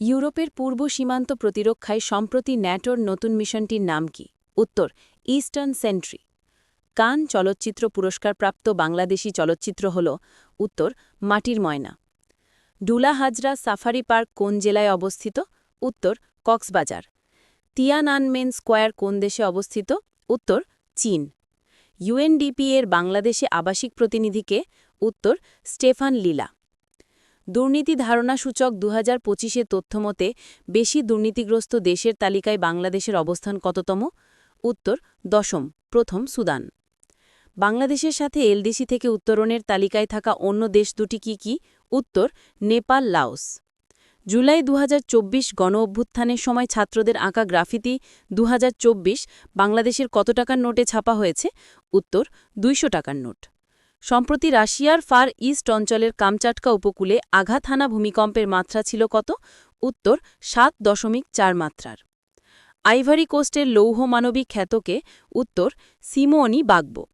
ইউরোপের পূর্ব সীমান্ত প্রতিরক্ষায় সম্প্রতি ন্যাটোর নতুন মিশনটির নাম কি? উত্তর, ইস্টার্ন সেন্ট্রি। কান চলচ্চিত্র পুরস্কারপ্রাপ্ত বাংলাদেশি চলচ্চিত্র হল, উত্তর, মাটির ময়না। ডুলা হাজরা সাফারি পার্ক কোন জেলায় অবস্থিত? উত্তর, কক্সবাজার। তিয়ানআনমেন স্কোয়ার কোন দেশে অবস্থিত? উত্তর, চীন। ইউএনডিপি এর বাংলাদেশে আবাসিক প্রতিনিধিকে, উত্তর, স্টেফান লীলা। দুর্নীতি ধারণা সূচক দু হাজার পঁচিশে তথ্যমতে, বেশি দুর্নীতিগ্রস্ত দেশের তালিকায় বাংলাদেশের অবস্থান কততম? উত্তর, দশম, প্রথম সুদান। বাংলাদেশের সাথে এলডিসি থেকে উত্তরণের তালিকায় থাকা অন্য দেশ দুটি কি কি? উত্তর, নেপাল, লাওস। জুলাই দু হাজার চব্বিশ গণ অভ্যুত্থানের সময় ছাত্রদের আঁকা গ্রাফিতি দু হাজার চব্বিশ, বাংলাদেশের কত টাকার নোটে ছাপা হয়েছে? উত্তর, দুইশো টাকার নোট। সম্প্রতি রাশিয়ার ফার ইস্ট অঞ্চলের কামচাটকা উপকূলে আঘাত হানা ভূমিকম্পের মাত্রা ছিল কত? উত্তর, সাত দশমিক চার মাত্রার। আইভারি কোস্টের লৌহ মানবিক খ্যাতকে উত্তর, সিমোনি বাগবো।